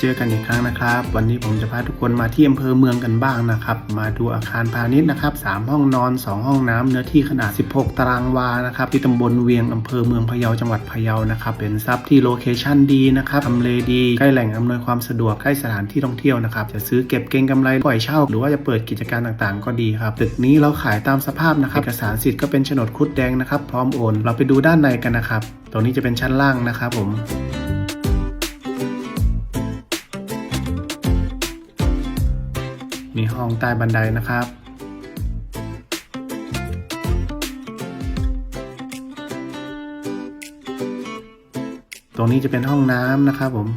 เจอกันอีกครั้งนะครับ วันนี้ผมจะพาทุกคนมาที่อำเภอเมืองกันบ้างนะครับ มาดูอาคารพาณิชย์นะครับ 3 ห้องนอน 2 ห้องน้ำเนื้อที่ขนาด 16 ตารางวานะครับที่ตำบลเวียงอำเภอเมืองพะเยาจังหวัดพะเยานะครับ เป็นทรัพย์ที่โลเคชั่นดีนะครับทำเลดีใกล้แหล่งอำนวยความสะดวกใกล้สถานที่ท่องเที่ยวนะครับ จะซื้อเก็บเก็งกำไรปล่อยเช่า หรือว่าจะเปิดกิจการต่างๆ ก็ดีครับตึกนี้เราขายตามสภาพนะครับเอกสารสิทธิ์ก็เป็นโฉนดคุดแดงนะครับพร้อมโอน เราไปดูด้านในกันนะครับตรงนี้จะเป็นชั้นล่างนะครับผม มีห้องใต้บันไดนะครับ ตรงนี้จะเป็นห้องน้ำนะครับผม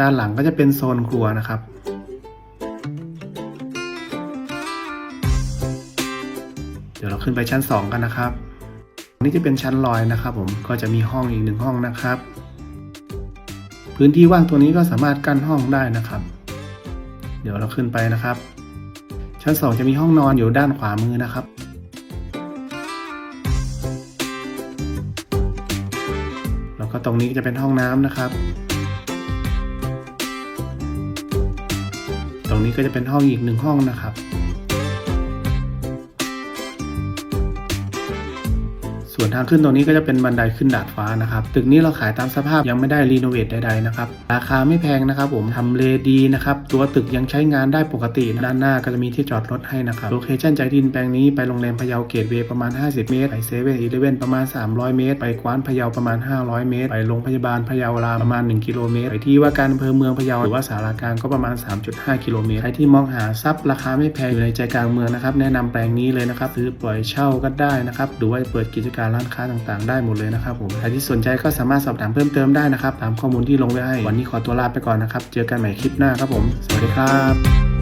ด้านหลังก็จะเป็นโซนครัวนะครับเดี๋ยวเราขึ้นไปชั้น 2 กันนะครับ นี่จะเป็นชั้นลอยนะครับ ผม ก็จะมีห้องอีกหนึ่งห้องนะครับ พื้นที่ว่างตัวนี้ก็สามารถกั้นห้องได้นะครับ เดี๋ยวเราขึ้นไปนะครับ ชั้น 2 จะมีห้องนอนอยู่ด้านขวามือนะครับ แล้วก็ตรงนี้จะเป็นห้องน้ำนะครับ ตรงนี้ก็จะเป็นห้องอีกหนึ่งห้องนะครับ ส่วนทางขึ้นตรงนี้ก็จะเป็นบันไดขึ้นดาดฟ้านะครับ ตึกนี้เราขายตามสภาพยังไม่ได้รีโนเวทใดๆนะครับ ราคาไม่แพงนะครับผมทำเลดีนะครับ ตัวตึกยังใช้งานได้ปกติ ด้านหน้าก็จะมีที่จอดรถให้นะครับ โลเคชั่นใจดินแปลงนี้ไปโรงแรมพะเยาเกตเวย์ประมาณ 50 เมตร ไปเซเว่นอีเลเว่นประมาณ 300 เมตร ไปกว้านพะเยาประมาณ 500 เมตร ไปโรงพยาบาลพะเยารามประมาณ 1 กิโลเมตร ไปที่ว่าการอำเภอเมืองพะเยาหรือว่าสารากลางก็ประมาณ 3.5 กิโลเมตร ใครที่มองหาทรัพย์ราคาไม่แพงอยู่ในใจกลางเมืองนะครับ แนะนำแปลงนี้เลยนะครับซื้อปล่อยเช่าก็ได้นะครับ หรือว่าเปิดกิจการร้านค้าต่างๆ ได้หมดเลยนะครับผมใครที่สนใจก็สามารถสอบถามเพิ่มเติมได้นะครับตามข้อมูลที่ลงไว้ให้ วันนี้ขอตัวลาไปก่อนนะครับ เจอกันใหม่คลิปหน้าครับผม สวัสดีครับ